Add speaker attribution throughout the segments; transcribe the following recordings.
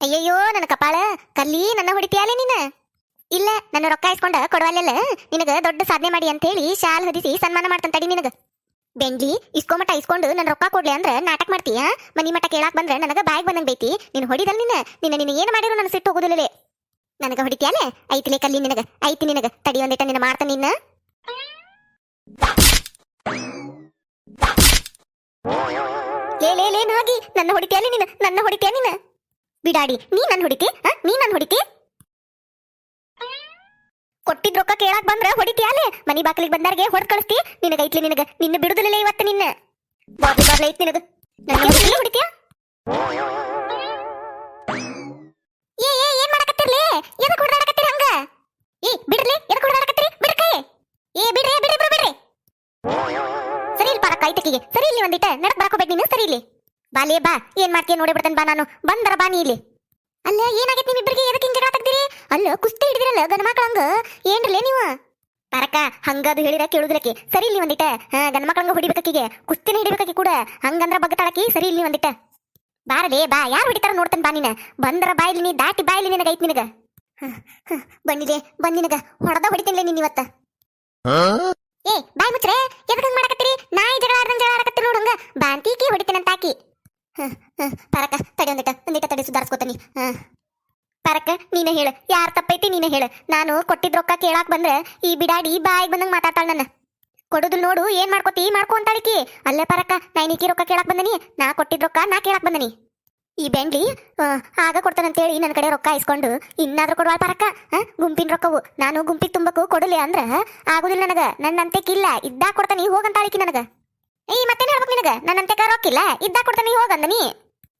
Speaker 1: ಅಯ್ಯಯ್ಯೋ, ನನ್ನ ಕಪಾಳ ಕಲ್ಲಿ ನನ್ನ ಹೊಡಿತೀಯಾಲೆ ನೀನ? ಇಲ್ಲ, ನನ್ನ ರೊಕ್ಕ ಇಸ್ಕೊಂಡ ಕೊಡವಲ್ಲ ನಿನಗ ದೊಡ್ಡ ಸಾಧನೆ ಮಾಡಿ ಅಂತ ಹೇಳಿ ಶಾಲ್ ಹೊದಿಸಿ ಸನ್ಮಾನ ಮಾಡ್ತಾನ ತಡಿ ನಿನಗ. ಬೆಂಜಿ ಇಸ್ಕೊಂಮಟ ಇಸ್ಕೊಂಡು ನನ್ನ ರೊಕ್ಕ ಕೊಡ್ಲಿ ಅಂದ್ರೆ ನಾಟಕ ಮಾಡ್ತೀಯ? ಮನಿ ಮಟ ಕೇಳಾಕ್ ಬಂದ್ರೆ ನನಗ ಬಾಯಿಗೆ ಬಂದಂಗ್ ಬೈತಿ. ನೀನು ಹೊಡಿದಲ್ ನಿನ್ನ ನಿನ್ನ ನಿನ್ನ ಏನ್ ಮಾಡಿರೋ ನನ್ನ ಸಿಟ್ಟು ಹೋಗುದಿಲ್ಲಲೇ? ನನಗ ಹೊಡಿತೀಯಾಲೆ? ಐತಿಲೇ ಕಲ್ಲಿ ನಿನಗ, ಐತಿ ನಿನಗ. ತಡಿ ಒಂದಿಟ ನಿನ್ನ ಮಾಡ್ತಾನ ನಿನ್ನ. ಲೇ ಲೇ ಲೇ, ನಾಗಿ, ನನ್ನ ಹೊಡಿತೀಯಾಲೆ ನೀನು? ನನ್ನ ಹೊಡಿತೀಯ ನೀನು? ಬಿಡಾಡಿ, ನೀ ನನ್ ಹೊಡಿತಿ? ನೀ ನನ್ ಹೊಡಿತಿ? ಕೊಟ್ಟಿದ್ ರೊಕ್ಕ ಕೇಳಾಕ್ ಬಂದ್ರ ಹೊಡಿತೀಯಾಲೆ ಮನಿ ಬಾಕಲಿಗೆ ಬಂದಾರ್ಗೆ ಹೊಡ್ ಕಳಿಸ್ತಿ. ನಿನಗ ಐತ್ಲಿ ನಿನಗ. ನಿನ್ನ ಬಿಡುದಿಲ್ಲ ಇವತ್ತು ನಿನ್ನ. ಬಾಬಿ ಬಾರ್ಲಿ ಐತ್ ನಿನಗ. ನನ್ನ ಹೊಡಿತೀಯ? ಏ ಏ, ಏನ್ ಮಾಡಕತ್ತಿರ್ಲಿ? ಎದಕ್ ಹೊಡ್ದಾಡಕತ್ತೀರಿ ಹಂಗ? ಏ, ಬಿಡ್ರಿ, ಎದಕ್ ಹೊಡ್ದಾಡಕತ್ತೀರಿ ಬಿಡ್ ಕೈ ಏ, ಬಿಡ್ರಿ ಬಿಡ್ರಿ ಬಿಡ್ರಿ ಬಿಡ್ರಿ. ಸರಿ ಇಲ್ಲಿ ಪಾರ ಕೈತಕಿಗೆ ಸರಿ ಇಲ್ಲಿ ಒಂದಿಟ. ನಡಕ್ ಬರಕೋಬೇಕು ನೀನು. ಬಾಲೇ ಬಾ. ಏನ್ ಮಾಡ್ತೀಯ? ನೋಡಿ ಬಿಡ್ತೇನೆ ಬಾ ನಾನು. ಬಂದರ ಬಾ ನೀ ಇಲ್ಲಿ. ಅಲ್ಲ ಏನಾಗೈತಿ ನಿಮ್ಮಿಬ್ಬರಿಗೆ ಎದಕ್ಕೆ ಹಿಂಗೆ ತೆಗ್ದಿರಿ ಅಲ್ಲ ಕುಸ್ತಿ ಹಿಡಿದಿರಲ್ಲ ಗಂಡ ಮಕ್ಕಳಂಗ ಏನ್ರಲೇ ನೀವು? ಪರಕ ಹಂಗದು ಹೇಳಿರ ಕೇಳುದಿಲ್ಲಕ್ಕೆ ಸರಿ ಇಲ್ಲಿ ಒಂದಿಟ್ಟ. ಹಾ ಗಂಡ ಮಕ್ಕಳಂಗ ಹೊಡಿಬೇಕೀಗೆ ಕುಸ್ತಿನ ಹಿಡಿಬೇಕಿ ಕೂಡ. ಹಂಗಂದ್ರ ಬಗ್ತಾಳಕಿ ಸರಿ ಇಲ್ಲಿ ಬಾ ಬಾರಲೇ ಬಾ. ಯಾರು ಹೊಡಿತಾರ ನೋಡ್ತಾನೆ ಬಾ ನೀನ. ಬಂದರ ಇಲ್ಲಿ ನೀ. ದಾಟಿ ಬಾ ಇಲ್ಲಿ ನಿನಗೈತ್ ನಿನಗ. ಹ, ಹ, ಬಂದಿದೆ ಬಂದ್ ನಿನಗ. ಹೊಡೆದ ಹೊಡಿತೇನೆ ನೀನ್ ಇವತ್ತ. ಏ ಬಾಯ್ ಮುಚ್ರೆ ಎದಕ್ಕೆ ಹಂಗ ಮಾಡಕತ್ತೀರಿ? ನಾಯಿ ಜಗಳ ಆಡ್ದಂಗ್ ಜಗಳ ಆಡಕತ್ತೀರಿ ನೋಡು ಹಂಗ. ಬಾಂತಿಕಿ ಹೊಡಿತೇನಂತ ಹಾಕಿ ಹ, ಹ, ಪರಕ ತಡಿ ಒಂದಿಟ ಒಂದಿಟ ತಡಿ ಸುಧಾರಿಸ್ಕೋತಾನಿ. ಹ ಪರಕ ನೀನೇ ಹೇಳು. ಯಾರ್ ತಪ್ಪೈತಿ ನೀನೇ ಹೇಳು. ನಾನು ಕೊಟ್ಟಿದ್ ರೊಕ್ಕ ಕೇಳಾಕ್ ಬಂದ್ರೆ ಈ ಬಿಡಾಡಿ ಬಾಯಿಗೆ ಬಂದಂಗ ಮಾತಾಡ್ತಾಳ ನನ್ನ. ಕೊಡುದು ನೋಡು ಏನ್ ಮಾಡ್ಕೋತಿ ಮಾಡ್ಕೊ ಅಂತಾಳಿಕಿ ಅಲ್ಲೇ ಪರಕ ನೈನಿಕಿ ರೊಕ್ಕ ಕೇಳಾಕ್ ಬಂದನಿ. ನಾ ಕೊಟ್ಟಿದ್ ರೊಕ್ಕ ನಾ ಕೇಳಾಕ್ ಬಂದನಿ. ಈ ಬೆಂಡ್ಲಿ ಆಗ ಕೊಡ್ತಾನಂತೇಳಿ ನನ್ನ ಕಡೆ ರೊಕ್ಕ ಇಸ್ಕೊಂಡು ಇನ್ನಾದ್ರೂ ಕೊಡುವ ಪರಕ. ಆ, ಗುಂಪಿನ ರೊಕ್ಕವು. ನಾನು ಗುಂಪಿಗೆ ತುಂಬಕ್ಕೂ ಕೊಡಲಿ ಅಂದ್ರ? ಆಗುದಿಲ್ಲ ನನಗ. ನನ್ನಂತೆ ಕಿಲ್ಲ ಇದ್ದಾಗ ಕೊಡ್ತಾನೆ ಹೋಗಂತಾಳಿಕಿ ನನಗ. ಏಯ್ ಮತ್ತೇನ್ ಹೇಳ್ಬೇಕು ನಿನಗ? ನನ್ನಂತೆ ರೊಕ್ಕಿಲ್ಲ ಇದ್ದಾ ಕೊಡ್ತಾನಿ ಹೋಗಂದನಿ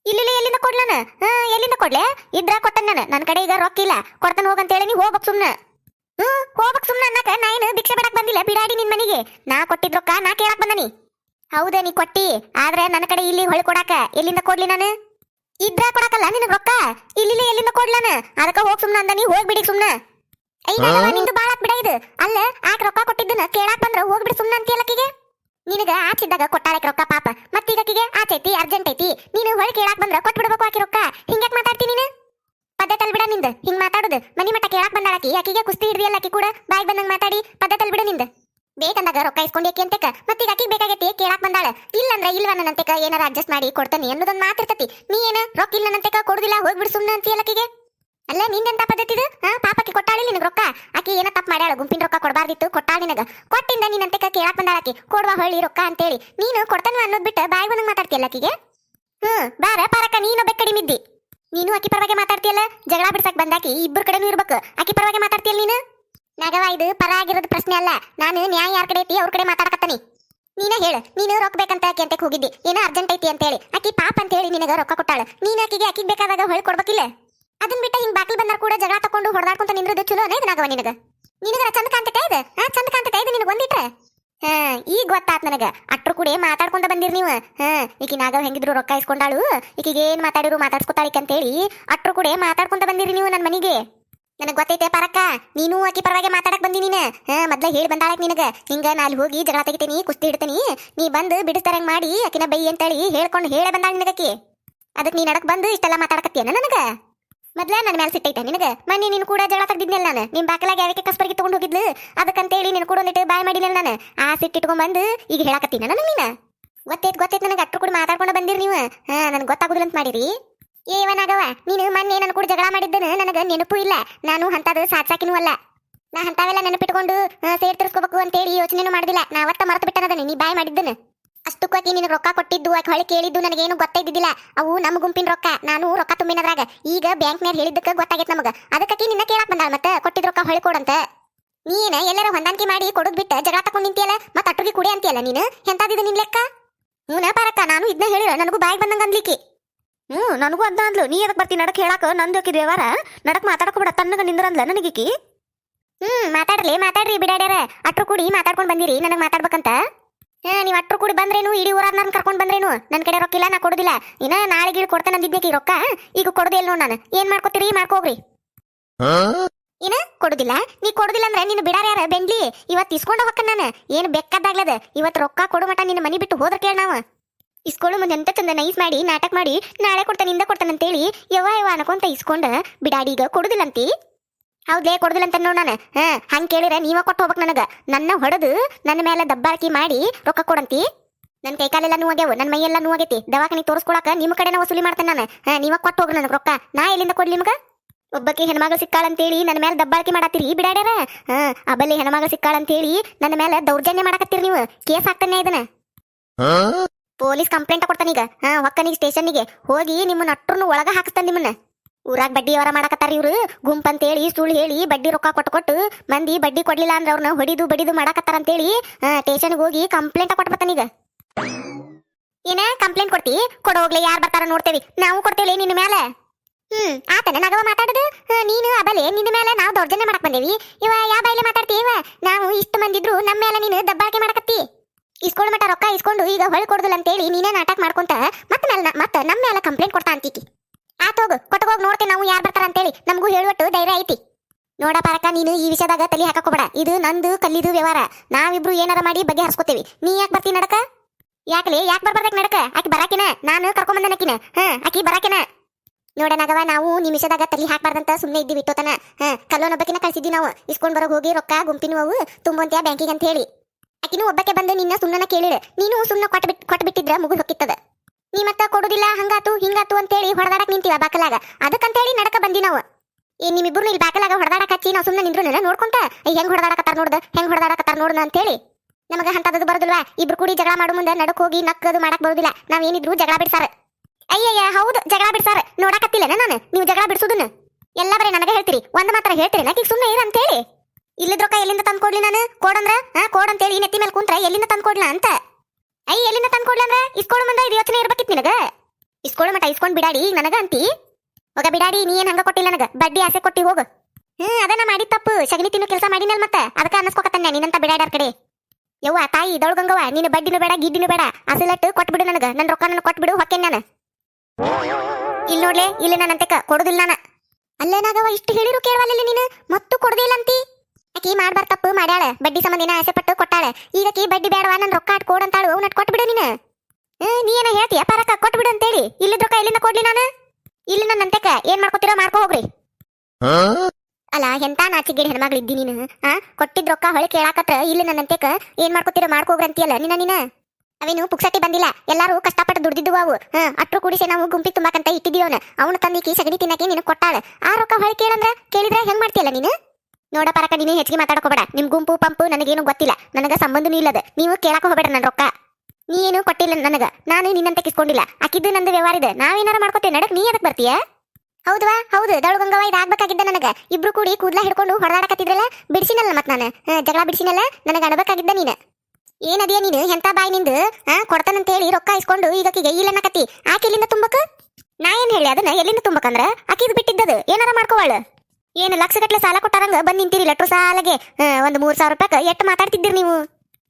Speaker 1: ಇಲ್ಲಿಲ್ಲ ಎಲ್ಲಿಂದ ಕೊಡ್ಲನ? ಹಾ ಎಲ್ಲಿಂದ ಕೊಡ್ಲೆ? ಇದ್ರ ಕೊಟ್ಟನ್ ನಾನು. ನನ್ನ ಕಡೆ ಈಗ ರೊಕ್ಕ ಇಲ್ಲ ಹೋಗ ಹೋಗಂತ ಹೇಳಿ ನೀ ಹೋಗ್ಬೇಕು ಸುಮ್ನ. ಹ್ಮ್ ಹೋಗ್ಬೇಕು ಸುಮ್ನ ಅನ್ನಕ ನಾ ಏನು ಭಿಕ್ಷೆ ಬೇಡಕ್ ಬಂದಿಲ್ಲ. ಬಿಡಾಡಿ ನಿನ್ ಮನೆಗೆ. ನಾ ಕೊಟ್ಟಿದ್ ರೊಕ್ಕ ನಾ ಕೇಳಕ್ ಬಂದನಿ ಹೌದೇ ನೀ ಕೊಟ್ಟಿ. ಆದ್ರೆ ನನ್ನ ಕಡೆ ಇಲ್ಲಿ ಹೊಳಿ ಕೊಡಾಕ ಎಲ್ಲಿಂದ ಕೊಡ್ಲಿ ನಾನು? ಇದ್ರ ಕೊಡಕಲ್ಲ ನಿನಗ್ ರೊಕ್ಕ? ಇಲ್ಲಿಲ್ಲ ಎಲ್ಲಿಂದ ಕೊಡ್ಲನ? ಅದಕ್ಕ ಹೋಗ್ ಸುಮ್ನ ಅಂದ ನೀ ಹೋಗ್ಬಿಡಿ ಸುಮ್ನ. ಐ ನಿಂದು ಬಾಳ ಬಿಡ ಇದು. ಅಲ್ಲ ಆಕ ರೊಕ್ಕ ಕೊಟ್ಟಿದ್ದನ್ನ ಕೇಳಾಕ್ ಬಂದ್ರ ಹೋಗ್ಬಿಡಿ ಸುಮ್ನ ಅಂತೀಯಲ್ಲಕಿಗೆ ನಿನಗ ಆಚಿದ್ದಾಗ ಕೊಟ್ಟಾಳಕ್ಕೆ ರೊಕ್ಕ ಪಾಪ. ಮತ್ತೀಗ ಆಕಿಗೆ ಆಚೈತಿ ಅರ್ಜೆಂಟ್ ಐತಿ. ನೀನು ಹೊರಗೆ ಕೇಳಾಕ್ ಬಂದ್ರ ಕೊಟ್ಟು ಬಿಡ್ಬೇಕು ಆಕಿ ರೊಕ್ಕ. ಹಿಂಗ್ಯಾಕ್ ಮಾತಾಡ್ತಿ ನೀನು? ಪದ್ಧತಿ ಬಿಡ ನಿಂದ, ಹಿಂಗ್ ಮಾತಾಡುದು. ಮನಿ ಮಟ್ಟ ಕೇಳಾಕ್ ಬಂದಾಳಕಿ ಆಕಿಗೆ ಕುಸ್ತಿ ಹಿಡಿಯಲ್ಲ ಆಕಿ ಕೂಡ? ಬಾಯ್ ಬಂದಂಗ್ ಮಾತಾಡಿ, ಪದ್ಧತಿ ಬಿಡ ನಿಂದ. ಬೇಕಂದಾಗ ರೊಕ್ಕ ಇಸ್ಕೊಂಡಿ ಅಂತಕ. ಮತ್ತೀಗ ಆಕಿಗೆ ಬೇಕಾಗೈತಿ, ಕೇಳಾಕ್ ಬಂದಾಳ. ಇಲ್ಲಂದ್ರ ಇಲ್ವ ನನ್ನಂತೆಕ ಏನಾರ ಅಡ್ಜಸ್ಟ್ ಮಾಡಿ ಕೊಡ್ತಾನೆ ಅನ್ನೋದೊಂದು ಮಾತಿರ್ತತಿ ನೀ ಏನ, ರೊಕ್ಕ ಇಲ್ಲ ನನ್ನಂತೆಕ ಕೊಡುದಿಲ್ಲ, ಹೋಗ್ಬಿಡು ಸುಮ್ನ ಅಂತೀಯಲ್ಲ ಆಕಿಗೆ? ಅಲ್ಲ ನಿಂದೆಂತ ಪದ್ಧತಿ ಇದು? ಹಾ, ಪಾಪಕ್ಕೆ ಕೊಟ್ಟಾಳಿ ನಿನಗ ರೊಕ್ಕ. ಆಕಿ ಏನ ತಪ್ಪು ಮಾಡ್ಯಾಳ, ಗುಂಪಿನ ರೊಕ್ಕ ಕೊಡಬಾರ್ದಿತ್ತು, ಕೊಟ್ಟಾಳ ನಿನಗ. ಕೊಟ್ಟಿಂದ ನೀನಂತೆಕ ಕೇಳಾಕ್ ಬಂದಾಳ ಆಕಿ. ಕೊಡುವ ಹೊಳ್ಳಿ ರೊಕ್ಕ ಅಂತೇಳಿ. ನೀನು ಕೊಡ್ತಾನ ಅನ್ನೋದ್ ಬಿಟ್ಟು ಬಾಯಿ ಬಂದಂಗ್ ಮಾತಾಡ್ತಿಯಲ್ಲ ಆಕಿಗೆ? ಹ್ಮ್ ಬಾರ ಪಾರಕ್ಕ ನೀನೊಬ್ಬೆ ಕಡಿಮೆ ಇದ್ದಿ ನೀನು ಆಕಿ ಪರವಾಗಿ ಮಾತಾಡ್ತಿಯಲ್ಲ? ಜಗಳ ಬಿಡ್ಸಕ್ ಬಂದಾಕಿ ಇಬ್ಬರ ಕಡೆನೂ ಇರ್ಬೇಕು. ಆಕಿ ಪರವಾಗಿ ಮಾತಾಡ್ತಿಯಲ್ಲ ನೀನು? ನಗವ, ಇದು ಪರ ಆಗಿರೋದು ಪ್ರಶ್ನೆ ಅಲ್ಲ. ನಾನು ನ್ಯಾಯ ಯಾರ ಕಡೆ ಐತಿ, ಅವ್ರ ಕಡೆ ಮಾತಾಡಕತ್ತಾನಿ. ನೀನ ಹೇಳು. ನೀನು ರೊಕ್ಕ ಬೇಕಂತ ಆಕಿ ಅಂತ ಹೋಗಿದ್ದಿ. ಏನೋ ಅರ್ಜೆಂಟ್ ಐತಿ ಅಂತ ಹೇಳಿ ಆಕಿ ಪಾಪ ಅಂತ ಹೇಳಿ ನಿನಗ ರೊಕ್ಕ ಕೊಟ್ಟಾಳ. ನೀನ್ ಆಕಿಗೆ ಆಕಿಗೆ ಬೇಕಾದಾಗ ಹೊಳ್ ಕೊಡ್ಬೇಕಿಲ್ಲ? ಅದನ್ ಬಿಟ್ಟ ಹಿಂಗ್ ಬಾಕಿ ಬಂದಾರ ಕೂಡ ಜಗಳ ತಕೊಂಡು ಹೊಡೆದಾಡ್ಕೊಂತ ನಿಂದ್ರದು ಚಲೋ ಅಲ್ಲ ನಾಗವ ನಿನಗ? ನಿನಗರ ಚಂದ ಕಾಣ್ತೈತೆ ಇದು? ಹಾ ಚಂದ ಕಾಣ್ತೈತೆ ಇದು ನಿನಗ ಒಂದಿಟ್ರೆ? ಹಾ, ಈಗ ಗೊತ್ತಾತ್ ನನಗ. ಅಟ್ರು ಕೂಡ ಮಾತಾಡ್ಕೊಂಡ ಬಂದಿರ್ ನೀವು. ಹಾ, ಈಕಿ ನಾಗವ್ ಹೆಂಗಿದ್ರು ರೊಕ್ಕ ಇಸ್ಕೊಂಡಾಳು. ಈಕಿಗೆ ಏನ್ ಮಾತಾಡಿರು ಮಾತಾಡ್ಸ್ಕೊತಾಳಿಕ್ ಅಂತೇಳಿ ಅಟ್ರು ಕೂಡ ಮಾತಾಡ್ಕೊಂತ ಬಂದಿರಿ ನೀವು ನನ್ನ ಮನೆಗೆ. ನನಗೆ ಗೊತ್ತೈತೆ ಪರಕ್ಕ, ನೀನು ಆಕಿ ಪರವಾಗಿ ಮಾತಾಡಕ್ ಬಂದಿ ನೀನ. ಹಾ, ಮೊದ್ಲ ಹೇಳಿ ಬಂದಾಳಕ್ ನಿನಗ. ಹಿಂಗ ನಾ ಅಲ್ಲಿ ಹೋಗಿ ಜಗಳ ತೆಗಿತೀನಿ, ಕುಸ್ತಿ ಇಡ್ತೀನಿ ನೀ ಬಂದು ಬಿಡಿಸ್ತಾರಂಗ್ ಮಾಡಿ ಆಕಿನ ಬೈ ಅಂತೇಳಿ ಹೇಳ್ಕೊಂಡು ಹೇಳ ಬಂದಾಳ ನಿನಗಕಿ. ಅದಕ್ಕೆ ನೀ ನಡಕ್ ಬಂದು ಇಷ್ಟೆಲ್ಲ ಮಾತಾಡಕತ್ತೀಯನ ನನಗ? ಮೊದ್ಲ ನನ್ನ ಮೇಲೆ ಸಿಟ್ಟೈತೆ ನಿನಗೆ? ಮನ್ನಿ, ನೀನು ಕೂಡ ಜಗಳ ತೆಗ್ದಿದ್ನಲ್ಲ ನಾನು. ನಿಮ್ ಬಾಕಲಾಗಿ ಯಾವಕ್ಕೆ ಕಸ್ಬರ್ಗಿ ತಗೊಂಡು ಹೋಗಿದ್ಲು? ಅದಕ್ಕಂತೇಳಿ ನೀನು ಕೂಡ ಒಂದಿಟ್ಟು ಬಾಯ್ ಮಾಡಿಲ್ಲ ನಾನು. ಆ ಸಿಟ್ಟಿಟ್ಕೊಂಡ್ ಬಂದು ಈಗ ಹೇಳಕತ್ತೀನಿ ನಾನು ನೀನ ಗೊತ್ತೈತ್ ಗೊತ್ತೈತ್, ನನಗೆ ಅಟ್ರು ಕೂಡ ಮಾತಾಡ್ಕೊಂಡು ಬಂದಿರಿ ನೀವು. ಹಾ ನನ್ ಗೊತ್ತಾಗುದಿಲ್ಲ ಅಂತ ಮಾಡಿರಿ. ಏವನಾಗವ ನೀನು ಮೊನ್ನೆ ನನ್ನ ಕೂಡ ಜಗಳ ಮಾಡಿದ್ದನ ನನಗ ನೆನಪು ಇಲ್ಲ. ನಾನು ಅಂತದ ಸಾಚಾಕಿನೂ ಅಲ್ಲ. ನಾ ಅಂತಾವೆಲ್ಲ ನೆನಪಿಟ್ಕೊಂಡು ಸೇರ್ ಹೇಳಿ ಅಂತೇಳಿ ಯೋಚನೆನೂ ಮಾಡಿದಿಲ್ಲ. ನಾ ಅವತ್ತ ಮರೆತು ಬಿಟ್ಟನದನ್ನ ನೀ ಬಾಯ್ ಮಾಡಿದ್ದನ ಅಷ್ಟಕ್ಕಾಕಿ ನಿನಗೆ ರೊಕ್ಕ ಕೊಟ್ಟಿದ್ದು, ಆಕೆ ಹೊಳೆ ಕೇಳಿದ್ದು ನನಗೇನು ಗೊತ್ತಾಯ್ದಿದ್ದಿಲ್ಲ ಅವು ನಮ್ಮ ಗುಂಪಿನ ರೊಕ್ಕ, ನಾನು ರೊಕ್ಕ ತುಂಬಿನದ್ರಾಗ. ಈಗ ಬ್ಯಾಂಕ್ನ್ಯಾಗ ಹೇಳಿದ್ದಕ್ಕೆ ಗೊತ್ತಾಗೈತೆ ನಮಗ. ಅದಕ್ಕೆ ನಿನ್ನ ಕೇಳಕ್ಕೆ ಬಂದಾಳ ಮತ್ತೆ? ಕೊಟ್ಟಿದ್ದ ರೊಕ್ಕ ಹೊಳೆ ಕೊಡಂತ. ನೀನ ಎಲ್ಲರ ಹೊಂದಾಣಿಕೆ ಮಾಡಿ ಕೊಡೋದು ಬಿಟ್ಟು ಜಗಳ ತಕೊಂಡು ನಿಂತಿಯಲ್ಲ? ಮತ್ತೆ ಅಟ್ರಿಗೆ ಕುಡಿ ಅಂತೀಯಲ್ಲ ನೀನು? ಎಂತಾದಿದ್ದು ನಿನ್ ಲೆಕ್ಕ? ಹ್ಞೂ ಪಾರಕ್ಕ, ನಾನು ಇದನ್ನ ಹೇಳಿರ, ನನಗೂ ಬಾಯಿಗೆ ಬಂದಂಗ ಅನ್ಲಿಕ್ಕೆ ಹ್ಞೂ, ನನಗೂ ಅದ್ನ ಅಂದ್ಲು. ನೀ ಅದಕ್ಕೆ ಬರ್ತಿ? ನಡಕ್ ಹೇಳಾಕ ನಂದು ಹಾಕಿದ ವ್ಯವಹಾರ? ನಡಕ್ ಮಾತಾಡಕ್ ಬಿಡ ತನ್ನಗ ನಿಂದ್ರಂದ್ಲ ನನಗೀಕಿ? ಹ್ಞೂ ಮಾತಾಡ್ಲಿ ಮಾತಾಡ್ರಿ ಬಿಡಾಡ್ಯಾರ. ಅಟ್ರು ಕೂಡಿ ಮಾತಾಡ್ಕೊಂಡು ಬಂದಿರಿ, ನನಗೆ ಮಾತಾಡ್ಬೇಕಂತ. ಹಾ ನೀವು ಅಟ್ರು ಕೂಡಿ ಬಂದ್ರೇನು? ಇಡೀ ಊರಾಗ ನಾನು ಕರ್ಕೊಂಡು ಬಂದ್ರೇನು? ನನ್ನ ಕಡೆ ರೊಕ್ಕ ಇಲ್ಲ ನಾ ಕೊಡೋದಿಲ್ಲ. ಇನ್ನ ನಾಳೆ ಗೀಳು ಕೊಡ್ತೇನೆ ಅಂದಿದ್ದೆ ರೊಕ್ಕ. ಈಗ ಕೊಡದೇ ಇಲ್ಲ ನೋಡ್ ನಾನು. ಏನ್ ಮಾಡ್ಕೋತೀರಿ? ಮಾಡ್ಕೋಗ್ರಿ ಏನ? ಕೊಡುದಿಲ್ಲ. ನೀ ಕೊಡುದಿಲ್ಲ ಅಂದ್ರೆ ನಿನ್ನ ಬಿಡಾರ ಯಾರ? ಬೆಂಡ್ಲಿ? ಇವತ್ತು ಇಸ್ಕೊಂಡ ಹೊಕ್ಕ ನಾನು. ಏನು ಬೆಕ್ಕದ್ದಾಗ್ಲದ? ಇವತ್ತು ರೊಕ್ಕ ಕೊಡು ಮಟ ನಿನ್ನ ಮನಿ ಬಿಟ್ಟು ಹೋದ್ರ ಕೇಳ ನಾವು. ಇಸ್ಕೊಳ್ಳು ಮುಂದೆ ಎಂತ ಚಂದ ನೈಸ್ ಮಾಡಿ ನಾಟಕ ಮಾಡಿ ನಾಳೆ ಕೊಡ್ತಾನೆ ಇಂದ ಕೊಡ್ತಾನೆ ಅಂತೇಳಿ ಯವ ಯವ ಅನ್ಕೊಂತ ಇಸ್ಕೊಂಡ ಬಿಡಾಡಿ ಈಗ ಕೊಡುದಿಲ್ಲಂತಿ ಹೌದ್ಲೇ ಕೊಡುದಿಲ್ಲ ಅಂತ ನೋಡ್ ನಾನು. ಹಾ ಹಂಗೆ ಕೇಳಿರ ನೀವ ಕೊಟ್ಟು ಹೋಗ್ಬೇಕು ನನಗ. ನನ್ನ ಹೊಡೆದು ನನ್ನ ಮೇಲೆ ದಬ್ಬಾಕಿ ಮಾಡಿ ರೊಕ್ಕ ಕೊಡಂತಿ. ನನ್ನ ಕೈಕಾಲೆಲ್ಲ ನೋವಾಗ್ಯಾವ ನನ್ನ ಮೈಯೆಲ್ಲ ನೋವಾಗೈತಿ. ದವಾಖಾನಿ ತೋರಿಸ್ಕೊಳಕ ನಿಮ್ಮ ಕಡೆನ ವಸೂಲಿ ಮಾಡ್ತೇನೆ ನಾನು. ಹಾ ನೀವ ಕೊಟ್ಟು ಹೋಗ್ರಿ ನನಗೆ ರೊಕ್ಕ. ನಾ ಎಲ್ಲಿಂದ ಕೊಡ್ಲಿ ನಿಮ್ಗ? ಒಬ್ಬಕ್ಕೆ ಹೆಣ್ಮಗಳು ಹೇಳಿ ನನ್ನ ಮೇಲೆ ದಬ್ಬಾಳಿಕೆ ಮಾಡತ್ತೀರಿ ಬಿಡಾಡ್ಯಾರ? ಹಾ ಅಬಲ್ಲಿ ಹೆಣ್ಮಗಳು ಹೇಳಿ ನನ್ನ ಮೇಲೆ ದೌರ್ಜನ್ಯ ಮಾಡಕತ್ತೀರಿ ನೀವು. ಕೇಸ್ ಹಾಕ್ತಾನೆ ಇದನ್ನ. ಪೊಲೀಸ್ ಕಂಪ್ಲೇಂಟ್ ಕೊಡ್ತಾನೀಗ. ಹಾ ಹೊಕ್ಕನಿಗೆ ಸ್ಟೇಷನ್ನಿಗೆ. ಹೋಗಿ ನಿಮ್ಮನ್ನ ಅಟ್ರನ್ನು ಒಳಗ ಹಾಕಿಸ್ತಾನೆ ನಿಮ್ಮನ್ನ. ಊರಾಗ ಬಡ್ಡಿ ವ್ಯವಹಾರ ಮಾಡಕತ್ತಾರ ಇವ್ರು. ಹೇಳಿ ಸುಳ್ಳು ಹೇಳಿ, ಬಡ್ಡಿ ರೊಕ್ಕ ಕೊಟ್ಟು ಕೊಟ್ಟು ಮಂದಿ ಬಡ್ಡಿ ಕೊಡ್ಲಿಲ್ಲ ಅಂದ್ರೆ ಅವ್ರನ್ನ ಹೊಡಿದು ಬಡಿದು ಮಾಡಕತ್ತಾರ ಅಂತೇಳಿ ಸ್ಟೇಷನ್ಗೆ ಹೋಗಿ ಕಂಪ್ಲೇಂಟ್ ಕೊಟ್ಟು ನೀಗ ಏನ ಕಂಪ್ಲೇಂಟ್ ಕೊಡ್ತಿ? ಕೊಡ ಹೋಗ್ಲಿ, ಯಾರು ಬರ್ತಾರ ನೋಡ್ತೇವಿ. ನಾವು ಕೊಡ್ತೇವೆ ನಿನ್ನ ಮೇಲೆ ಹ್ಮ್, ಆತನ ನಗವ ಮಾತಾಡುದು? ನೀನು, ಅಬಲೆ, ನಿನ್ನ ಮೇಲೆ ನಾವು ದೌರ್ಜನ್ಯ ಮಾಡಕ್ ಬಂದೇವಿ. ಇವ, ಯಾವ ಬಾಯಿಲೆ ಇವ? ನಾವು ಇಷ್ಟು ಮಂದಿದ್ರು ನಮ್ಮ ಮೇಲೆ ನೀನು ದಬ್ಬಾಳಿಕೆ ಮಾಡಕತ್ತಿ. ಇಸ್ಕೊಂಡ್ ಮಟ ರೊಕ್ಕ ಇಸ್ಕೊಂಡು ಈಗ ಹೊಳ್ ಕೊಡುದಿಲ್ಲ ಅಂತೇಳಿ ನೀನೇ ನಾಟಕ ಮಾಡ್ಕೊಂತ ಮತ್ತ ಮೇಲೆ ಮತ್ತ ನಮ್ಮ ಮೇಲೆ ಕಂಪ್ಲೇಂಟ್ ಕೊಡ್ತಾ ಅಂತೀಕಿ. ಆತೋಗು ಕೊಟ್ಟಗೋಗಿ ನೋಡ್ತೀನಿ ನಾವು ಯಾರು ಬರ್ತಾರ ಅಂತೇಳಿ. ನಮಗೂ ಹೇಳುವಟ್ಟು ಧೈರ್ಯ ಐತಿ. ನೋಡ ಪಾರಕ, ನೀನು ಈ ವಿಷಯದಾಗ ತಲೆ ಹಾಕಕೋಬೇಡ ಇದು ನಂದು ಕಲ್ಲಿದು ವ್ಯವಹಾರ. ನಾವಿಬ್ರು ಏನಾರ ಮಾಡಿ ಬಗ್ಗೆ ಹಾಸ್ಕೋತೀವಿ ನೀ ಯಾಕೆ ಬರ್ತೀನಿ ನಡಕ? ಯಾಕಲೇ? ಯಾಕೆ ಬರ್ಬಾರ್ದಕ್ ನಡಕ? ಆಕಿ ಬರಾಕಿನ? ನಾನು ಕರ್ಕೊಂಬಂದನಕಿನ ಹಾ, ಆಕಿ ಬರಾಕಿನ? ನೋಡ ನಗವ ನಾವು ನಿಮಿಷದಾಗ ತಲೆ ಹಾಕಬಾರ್ದಂತ ಸುಮ್ಮನೆ ಇದ್ದೀವಿ ಇಟ್ಟೋತನ ಹಾ, ಕಲ್ಲೋನೊಬ್ಬಕಿನ ಕಳ್ಸಿದ್ವಿ ನಾವು. ಇಸ್ಕೊಂಡ್ ಬರೋ ಹೋಗಿ ರೊಕ್ಕ ಗುಂಪಿನ ಅವು, ತುಂಬಂತ್ಯಾ ಬ್ಯಾಂಕಿಗೆ ಅಂತ ಹೇಳಿ ಆಕಿನೂ ಒಬ್ಬಕ್ಕೆ ಬಂದು ನಿನ್ನ ಸುಮ್ಮನ ಕೇಳಿಡು. ನೀನು ಸುಮ್ಮನೆ ಕೊಟ್ಟು ಬಿಟ್ಟಿದ್ರೆ ಮುಗಿದು ಹೊಕ್ಕಿತ್ತದ. ನೀ ಮತ್ತ ಕೊಡುದಿಲ್ಲ, ಹಂಗಾತು ಹಿಂಗಾತು ಅಂತೇಳಿ ಹೊಡೆದಾಡಕ್ ನಿಂತೀವ ಬಾಕಲಾಗ. ಅದಕ್ಕಂತೇಳಿ ನಡಕ ಬಂದಿ ನಾವು. ಏ, ನಿಮ್ಮಿಬ್ರು ಇಲ್ಲಿ ಬಾಕಲಾಗ ಹೊಡೆದಾಡಕ್ ಹಚ್ಚಿ ನಾವು ಸುಮ್ಮನೆ ನಿಂದ್ರು ನೋಡ್ಕೊಂತ? ಹೆಂಗ್ ಹೊಡೆದಾಡಕತ್ತಾರ ನೋಡ್ದ? ಹೆಂಗ್ ಹೊಡೆದಾಡಕತ್ತಾರ ನೋಡ್ದ ಅಂತೇಳಿ. ನಮಗ ಹಂತದ ಬರೋದಿಲ್ವಾ? ಇಬ್ರು ಕೂಡಿ ಜಗಳ ಮಾಡು ಮುಂದೆ ನಡಕ್ ಹೋಗಿ ನಕ್ಕದು ಮಾಡಕ್ ಬರೋದಿಲ್ಲ. ನಾವ್ ಏನಿದ್ರು ಜಗಳ ಬಿಡ್ಸಾರ. ಅಯ್ಯಯ್ಯ, ಹೌದು, ಜಗಳ ಬಿಡ್ಸಾರ. ನೋಡಕತ್ತಿಲ್ಲ ನಾನು? ನೀವು ಜಗಳ ಬಿಡ್ಸುದನ್ನ? ಎಲ್ಲ ಬರೀ ನನಗೆ ಹೇಳ್ತೀರಿ. ಒಂದ್ ಮಾತ್ರ ಹೇಳ್ತೀರಿ. ನಾಕಿ ಸುಮ್ಮನೆ ಇರ ಅಂತೇಳಿ. ಹೇಳಿ ರೊಕ್ಕ ಎಲ್ಲಿಂದ ತಂದ್ಕೊಡ್ಲಿ ನಾನು? ಕೋಡಂದ್ರ? ಹಾ, ಕೋಡ್ ಅಂತೇಳಿ ನೆತ್ತಿ ಮೇಲೆ ಕುಂತ್ರ ಎಲ್ಲಿಂದ ತಂದ್ ಕೊಡ್ಲಾ ಅಂತ. ಅಯ್ಯ ಎಲ್ಲಿಂದ ತಂದು ಕೊಡ್ಲಿ ಅಂದ್ರೆ? ಇಸ್ಕೊಳ್ಳೋ ಮುಂದೆ ಇದು ಯೋಚನೆ ಇರ್ಬೇಕಿತ್ತು ನಿನಗ. ಇಸ್ಕೊಳ್ಳೋ ಮಟ ಇಸ್ಕೊಂಡ್ ಬಿಡಾಡಿ ನನಗ ಅಂತಿ. ಹೋಗ ಬಿಡಾಡಿ, ನೀ ಏನ್ ಹಂಗ ಕೊಟ್ಟಿಲ್ಲ ನನಗ? ಬಡ್ಡಿ ಆಸೆ ಕೊಟ್ಟಿ ಹೋಗು. ಹ್ಮ್ ಅದನ್ನ ಮಾಡಿ ತಪ್ಪು. ಸಗಣಿ ತಿನ್ನು ಕೆಲಸ ಮಾಡಿನಲ್ ಮತ್ತೆ? ಅದಕ್ಕೆ ಅನ್ನಿಸ್ಕೊಕತ್ತೆ ನೀನಂತ ಬಿಡಾಡ್ಯಾರ ಕಡೆ. ಯವ್ವ ತಾಯಿ ದೊಳಗಂಗವ ನೀನು ಬಡ್ಡಿನೂ ಬೇಡ, ಗಿಡ್ಡಿನೂ ಬೇಡ. ಅಸಲಟ್ಟು ಕೊಟ್ಬಿಡು ನನಗ. ನನ್ನ ರೊಕ್ಕ ನನ್ನ ಕೊಟ್ಬಿಡು, ಹೊಕ್ಕೇನ್ ನಾನು. ಇಲ್ಲಿ ನೋಡ್ಲೆ, ಇಲ್ಲಿ ನಾನಂತೆ ಕೊಡುದಿಲ್ಲ ನಾನು. ಅಲ್ಲೇನಾಗವ ಇಷ್ಟು ಹೇಳಿರು ಕೇಳವಲ್ಲ ನೀನು? ಮತ್ತೂ ಕೊಡೋದಿಲ್ಲ ಅಂತಿ. ಆಕಿ ಮಾಡ್ಬಾರ ತಪ್ಪು ಮಾಡ್ಯಾಳ. ಬಡ್ಡಿ ಸಂಬಂಧಿನ ಆಸೆ ಪಟ್ಟು ಕೊಟ್ಟಾಳ. ಈಗ ಆಕಿ ಬಡ್ಡಿ ಬೇಡವಾ ನನ್ನ ರೊಕ್ಕ ಅಟ್ ಕೊಡ್ ಅಂತಾಳು. ಅವ್ನ ಕೊಟ್ಬಿಡು ನೀನು. ನೀ ಏನ ಹೇಳ್ತೀಯ ಪರಕ ಕೊಟ್ಬಿಡು ಅಂತೇಳಿ. ಇಲ್ಲಿದ್ ರೊಕ್ಕ ಇಲ್ಲಿಂದ ಕೊಡ್ಲಿ ನಾನು? ಇಲ್ಲಿ ನನ್ನ ಅಂತಕ ಏನ್ ಮಾಡ್ಕೋತೀರೋ ಮಾಡ್ಕೋ ಹೋಗ್ರಿ. ಅಲ್ಲ ಎಂತ ನಾಚಿಗಿಡಿ ಹೆಣ್ಮಗಳು ಇದ್ದಿ ನೀನು? ಆ? ಕೊಟ್ಟಿದ್ ರೊಕ್ಕ ಹೊಳೆ ಕೇಳಾಕತ್ರ ಇಲ್ಲಿ ನನ್ನ ಅಂತಕ ಏನ್ ಮಾಡ್ಕೋತೀರೋ ಮಾಡ್ಕೋಗ್ರಿ ಅಂತೀಯಲ್ಲ ನಿನ್ನ ನೀನ? ಅವೇನು ಪುಕ್ಸಟ್ಟಿ ಬಂದಿಲ್ಲ. ಎಲ್ಲರೂ ಕಷ್ಟಪಟ್ಟು ದುಡ್ದಿದ್ದು ಅವು ಹಾ ಅಟ್ರು ಕೂಡಿಸಿ ನಾವು ಗುಂಪಿ ತುಂಬಾಕಂತ ಇಟ್ಟಿದೀವನ ಅವನು ಅವನು ತಂದಿಕಿ ಸಗಣಿ ತಿನ್ನಕ್ಕೆ ನಿನಗೆ ಕೊಟ್ಟಾಳ. ಆ ರೊಕ್ಕ ಹೊಳೆ ಕೇಳಂದ್ರ ಕೇಳಿದ್ರೆ ಹೆಂಗ್ ಮಾಡ್ತೀಯಲ್ಲ ನೀನು? ನೋಡ ಪರಕ, ನೀನು ಹೆಚ್ಚಿಗೆ ಮಾತಾಡ್ಕೋಬೇಡ. ನಿಮ್ ಗುಂಪು, ಪಂಪು ನನಗೇನು ಗೊತ್ತಿಲ್ಲ. ನನಗ ಸಂಬಂಧನೂ ಇಲ್ಲದ. ನೀವು ಕೇಳಾಕ ಹೋಗಬೇಡ ನನ್ನ ರೊಕ್ಕ. ನೀ ಏನು ಕೊಟ್ಟಿಲ್ಲ ನನಗ. ನಾನು ನಿನ್ನಂತೆ ಕಿಸ್ಕೊಂಡಿಲ್ಲ. ಅಕ್ಕಿದ್ದು ನಂದು ವ್ಯವಹಾರ ಇದೆ. ನಾವೇನಾರ ಮಾಡ್ಕೋತೇವೆ ನಡಕ್, ನೀ ಅದಕ್ಕೆ ಬರ್ತೀಯ? ಹೌದವಾ? ಹೌದು. ದೌಳಗಂಗವ ಇದಾಗ್ಬೇಕಾಗಿದ್ದ ನನಗ. ಇಬ್ರು ಕೂಡಿ ಕೂದ್ಲ ಹಿಡ್ಕೊಂಡು ಹೊಡೆದಾಡಕತ್ತಿದ್ರಲ್ಲ ಬಿಡಿಸಿನಲ್ಲ ಮತ್ ನಾನು. ಜಗಳ ಬಿಡಿಸಿನಲ್ಲ? ನನಗ ಅಣಬೇಕಾಗಿದ್ದ ನೀನು. ಏನದಿಯ ನೀನು? ಎಂತ ಬಾಯಿ ನಿಂದು? ಹಾ ಕೊಡ್ತಾನಂತ ಹೇಳಿ ರೊಕ್ಕ ಇಸ್ಕೊಂಡು ಈಗಕ್ಕೆ ಇಲ್ಲ ಅನ್ನಕತ್ತಿ ಆಕೆ ಎಲ್ಲಿಂದ ತುಂಬಕ? ನಾ ಏನ್ ಹೇಳಿ ಅದನ್ನ? ಎಲ್ಲಿಂದ ತುಂಬಕಂದ್ರ? ಆಕಿದ್ ಬಿಟ್ಟಿದ್ದದು. ಏನಾರ ಮಾಡ್ಕೋವಾಳ ಏನು ಲಕ್ಷ ಸಾಲ ಕೊಟ್ಟಾರಂಗ? ಬಂದ್ ನಿಂತೀರಿ ಲೆಟ್ರು ಸಾಲಗೆ. ಒಂದು ಮೂರ್ ಸಾವಿರ ರೂಪಾಯಿ ಎಷ್ಟು ಮಾತಾಡ್ತಿದ್ದೀರಿ ನೀವು?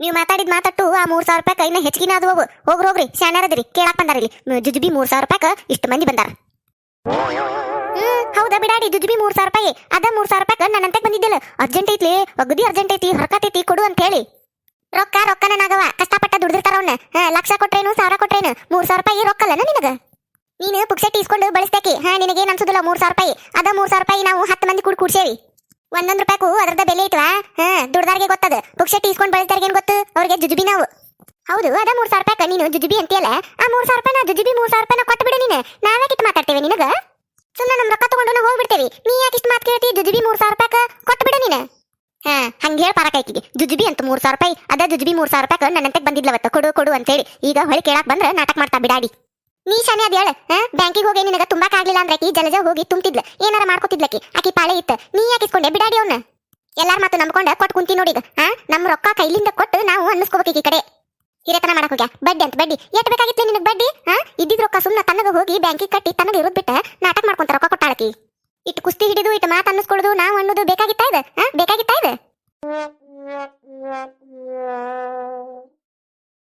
Speaker 1: ನೀವು ಮಾತಾಡಿದ್ ಮಾತಟ್ಟು ಆ ಮೂರ್ ಸಾವಿರ ರೂಪಾಯಿ ಇನ್ನ ಹೆಚ್ಚಿಗೆ ಅದು ಹೋಗ್ರಿ ಹೋಗ್ರಿ ಶಾಣ್ಯಾರದಿರಿ ಕೇಳಾಕ್ ಇಲ್ಲಿ. ಜುಜುಬಿ ಮೂರ್ ಸಾವಿರ ರೂಪಾಯಿ ಇಷ್ಟು ಮಂದಿ ಬಂದಾರ. ಹ್ಮ್, ಹೌದಾ ಬಿಡಾಡಿ, ಜುಜುಬಿ ಮೂರ್ ಸಾವಿರ ರೂಪಾಯಿ. ಅದ ಮೂರ್ ಸಾವಿರ ರೂಪಾಯಿ ನನ್ನಂತೆ ಬಂದಿದ್ದಿಲ್ಲ. ಅರ್ಜೆಂಟ್ ಐತಿ ಅಗದಿ ಅರ್ಜೆಂಟ್ ಐತಿ ಹರ್ಕತೈತಿ ಕೊಡು ಅಂತ ಹೇಳಿ. ರೊಕ್ಕ ರೊಕ್ಕನ ನಾಗವ ಕಷ್ಟಪಟ್ಟ ದುಡ್ದಿರ್ತಾರ ಅವ್ನ. ಲಕ್ಷ ಕೊಟ್ರೇನು, ಸಾವಿರ ಕೊಟ್ರೇನು, ಮೂರ್ ಸಾವಿರ ರೂಪಾಯಿ ರೊಕ್ಕಲ್ಲ ನಿನಗ? ನೀನು ಪುಕ್ಸೆಟ್ ಇಸ್ಕೊಂಡು ಬಳಸ್ತಾಕಿ ಹಾ, ನಿನಗೆ ಅನ್ಸುದಿಲ್ಲ ಮೂರ್ ಸಾವಿರ ರೂಪಾಯಿ. ಅದ ಮೂರ್ ಸಾವಿರ ರೂಪಾಯಿ ನಾವು ಹತ್ತು ಮಂದಿ ಕೂಡಿ ಕೂಡ್ಸೇವಿ. ಒಂದೊಂದ್ ರೂಪಾಯಿಗೂ ಅದ್ರದ ಬೆಲೆ ಇಟ್ವಾ? ಹಾ, ದುಡ್ದಾರ್ಗೆ ಗೊತ್ತದ. ಪುಕ್ಸೆಟ್ ಇಸ್ಕೊಂಡು ಬಳಸ್ತಾರ್ಗೇನ್ ಗೊತ್ತು? ಅವ್ರಿಗೆ ಜುಜುಬಿ ನಾವು. ಹೌದು, ಅದ ಮೂರ್ ಸಾವಿರ ರೂಪಾಯಿ ನೀನು ಜುಜುಬಿ ಅಂತೀಯಲ್ಲ? ಆ ಮೂರ್ ಸಾವಿರ ರೂಪಾಯಿನ ಜುಜುಬಿ ಮೂರ್ ಸಾವಿರ ರೂಪಾಯಿ ಕೊಟ್ಟು ಬಿಡು ನೀನು. ನಾವೇ ಕಿತ್ತು ಮಾತಾಡ್ತೇವೆ ನಿನಗ? ಸುಮ್ಮನೆ ನಮ್ ರೊಕ್ಕ ತಗೊಂಡು ನಾವು ಹೋಗ್ಬಿಡ್ತೇವಿ. ನೀ ಯಾಕೆ ಇಷ್ಟ ಮಾತು ಕೇಳ್ತಿ? ಜುಜುಬಿ ಮೂರ್ ಸಾವಿರ ರೂಪಾಯಿ ಕೊಟ್ಟು ಬಿಡು ನೀನು. ಹಾ, ಹಂಗೆ ಹೇಳಿ ಪಾರಕಾಯ್ತಿಗೆ ಜುಜುಬಿ ಅಂತ ಮೂರ್ ಸಾವಿರ ರೂಪಾಯಿ. ಅದ ಜುಜುಬಿ ಮೂರ್ ಸಾವಿರ ರೂಪಾಯಿ ನನ್ನಂತೆ ಬಂದಿದ್ಲವತ್ತ. ಕೊಡು ಕೊಡು ಅಂತೇಳಿ ಈಗ ಹೊಳಿ ಕೇಳಕ್ ಬಂದ್ರೆ ನಾಟಕ ಮಾಡ್ತಾ ಬಿಡಾಡಿ. ನೀ ಶಾನೆ ಅದ ಬ್ಯಾಂಕಿಗೆ ಹೋಗಿ ನಿನಗ ತುಂಬಾಕ್ ಆಗ್ಲಿಲ್ಲ ಅಂದ್ರೆ ಆಕಿ ಜಲಜ ಹೋಗಿ ತುಂಬ್ತಿದ್ಲ. ಏನಾರ ಮಾಡ್ಕೊತಿದ್ಲಕಿ ಆಕಿ ಪಾಳೆ ಇತ್ತ. ನೀ ಯಾಕೆ ಇಸ್ಕೊಂಡೆ? ಬಿಡಾಡಿ ಅವ್ನ. ಎಲ್ಲಾರ ಮಾತು ನಂಬ್ಕೊಂಡ ಕೊಟ್ಟು ಕುಂತಿ ನೋಡಿಗ ಹಾ? ನಮ್ ರೊಕ್ಕ ಕೈಲಿಂದ ಕೊಟ್ಟು ನಾವು ಅನ್ನಿಸ್ಕೋಬೇಕು ಈ ಕಡೆ. ಹಿರೇತನ ಮಾಡಕ್ ಹೋಗ್ಯಾ? ಬಡ್ಡಿ ಅಂತ ಬಡ್ಡಿ. ಎಟ್ ಬೇಕಾಗಿತ್ತು ನಿನಗ್ ಬಡ್ಡಿ, ಹಾ? ಇದ್ದಿದ್ ರೊಕ್ಕ ಸುಮ್ಮನೆ ತನಗ ಹೋಗಿ ಬ್ಯಾಂಕಿಗೆ ಕಟ್ಟಿ ತನಗ ಇರೋದ್ ಬಿಟ್ಟ ನಾಟಕ ಮಾಡ್ಕೊಂತ ರೊಕ್ಕ ಕೊಟ್ಟಾಳಕಿ ಇಟ್ ಕುಸ್ತಿ ಹಿಡಿದು ಇಟ್ ಮಾತು ಅನ್ನಿಸ್ಕೊಳ್ಳೋದು ನಾವು ಅನ್ನೋದು ಬೇಕಾಗಿತ್ತಾ ಇದೆ, ಹಾ?